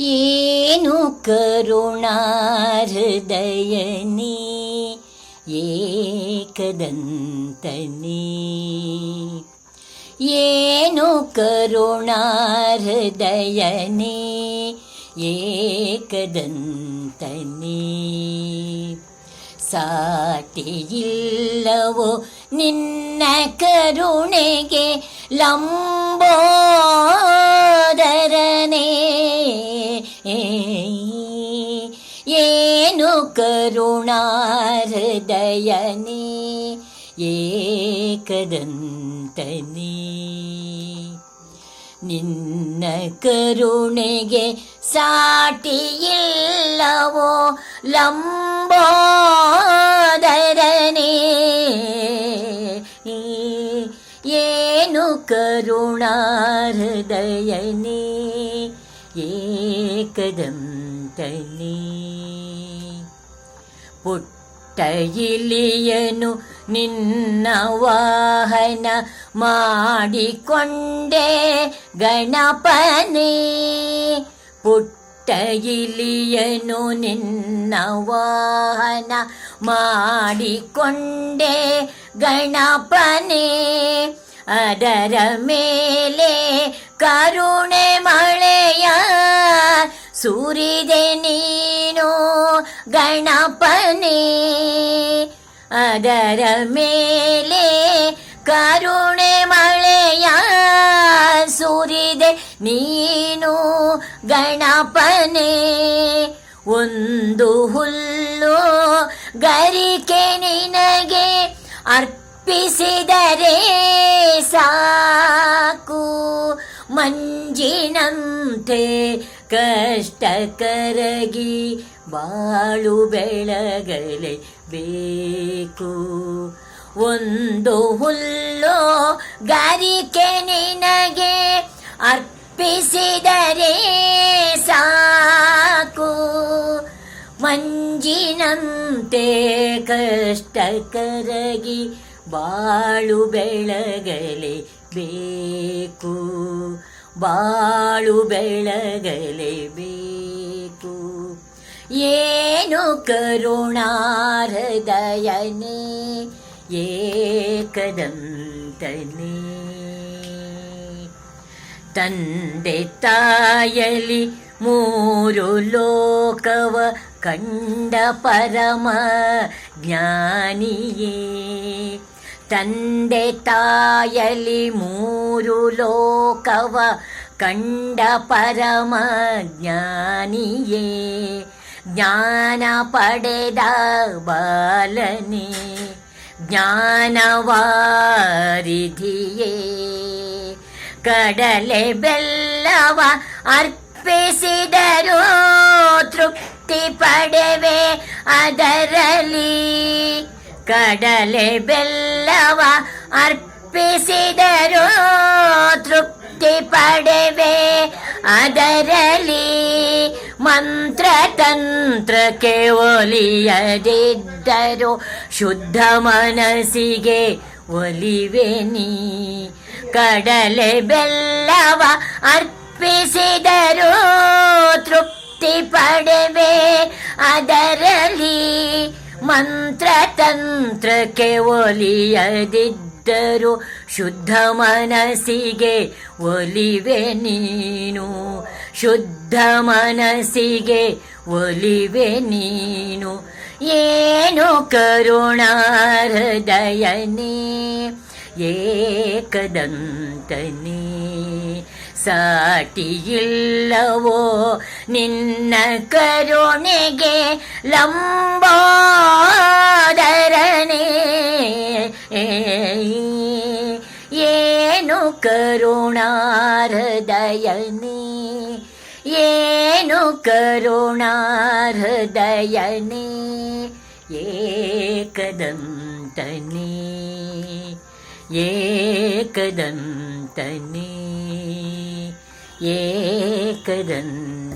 ಏನು ಕರುಣಾ ಹೃದಯನಿ ಏಕದಂತನಿ. ಏನು ಕರುಣಾ ಹೃದಯನಿ ಏಕದಂತನಿ ಸಾಟಿಯಿಲ್ಲವೋ ನಿನ್ನ ಕರುಣೆಗೆ ಲಂಬೋದರನೆ ಏನು ಕರುಣಾ ಏಕದಂತನೇ. ನಿನ್ನ ಕರುಣೆಗೆ ಸಾಟಿಯಿಲ್ಲವೋ? ಲಂಬೋದರನೇ. ಏನು ಕರುಣಾ ಏಕದಂತನೇ ಪುಟ್ಟ ಇಲಿಯನು ನಿನ್ನ ವಾಹನ ಮಾಡಿಕೊಂಡೆ ಗಣಪನೇ. ಪುಟ್ಟ ನಿನ್ನ ವಾಹನ ಮಾಡಿಕೊಂಡೆ ಗಣಪನೇ. ಅದರ ಮೇಲೆ ಕರುಣೆ ಮಳೆಯ ಸುರಿದೆ ನೀನು ಗಣಪನೇ. ಅದರ ಮೇಲೆ ಕರುಣೆ ಮಳೆಯ ಸುರಿದೆ ನೀನು ಗಣಪನೇ. ಒಂದು ಹುಲ್ಲು ಗರಿಕೆ ನಿನಗೆ ಅರ್ಪಿಸಿದರೆ ಸಾಕು. ಮಂಜಿನಂತೆ ಕಷ್ಟ ಕರಗಿ ಬಾಳು ಬೆಳಗಲೆ ಬೇಕು. ಒಂದು ಹುಲ್ಲು ಗಾರಿಕೆ ನಿನಗೆ ಅರ್ಪಿಸಿದರೆ ಸಾಕು. ಮಂಜಿನಂತೆ ಕಷ್ಟ ಕರಗಿ ಬಾಳು ಬೆಳಗಲೆ ಬೇಕು ಬಾಳು ಬೆಳಗಲೆ ಬೇಕು ಏನು ಕರುಣಾರದಯನೇ ಏಕದಂತನೇ ತಂದೆ ತಾಯಲಿ ಮೂರು ಲೋಕವ ಕಂಡ ಪರಮ ಜ್ಞಾನಿಯೇ ತಂದೆ ತಾಯಲಿ ಮೂರು ಲೋಕವ ಕಂಡ ಪರಮ ಜ್ಞಾನಿಯೇ ಜ್ಞಾನ ಪಡೆದ ಬಾಲನೆ ಜ್ಞಾನವಾರಿಧಿಯೇ ಕಡಲೆ ಬೆಲ್ಲವ ಅರ್ಪಿಸಿದರು ತೃಪ್ತಿ ಪಡೆವೆ ಅದರಲ್ಲಿ ಕಡಲೆ ಬೆಲ್ಲವ ಅರ್ಪಿಸಿದರು. ತೃಪ್ತಿ ಪಡೆವೆ. ಅದರಲ್ಲಿ ಮಂತ್ರ ತಂತ್ರಕ್ಕೆ ಒಲಿಯದಿದ್ದರು. ಶುದ್ಧ ಮನಸ್ಸಿಗೆ ಒಲಿವೆ ನೀ. ಕಡಲೆ ಬೆಲ್ಲವ ಅರ್ಪಿಸಿದರು. ತೃಪ್ತಿ ಪಡೆವೆ. ಅದರಲ್ಲಿ ಮಂತ್ರ ತಂತ್ರಕ್ಕೆ ಒಲಿಯದಿದ್ದರು ಶುದ್ಧ ಮನಸ್ಸಿಗೆ ಒಲಿವೆ ನೀನು. ಶುದ್ಧ ಮನಸ್ಸಿಗೆ ಒಲಿವೆ ನೀನು. ಏನು ಕರುಣಾಹೃದಯನೇ ಏಕದಂತನೇ ಸಾಟಿಯಿಲ್ಲವೋ ನಿನ್ನ ಕರುಣೆಗೆ ಲಂಬೋದರನೆ. ಏನು ಕರುಣಾಹೃದಯನೇ ಏನು ಕರುಣಾಹೃದಯನೇ ಏಕದಂತನೇ. ಏಕದಂತನೇ. एकजन्तली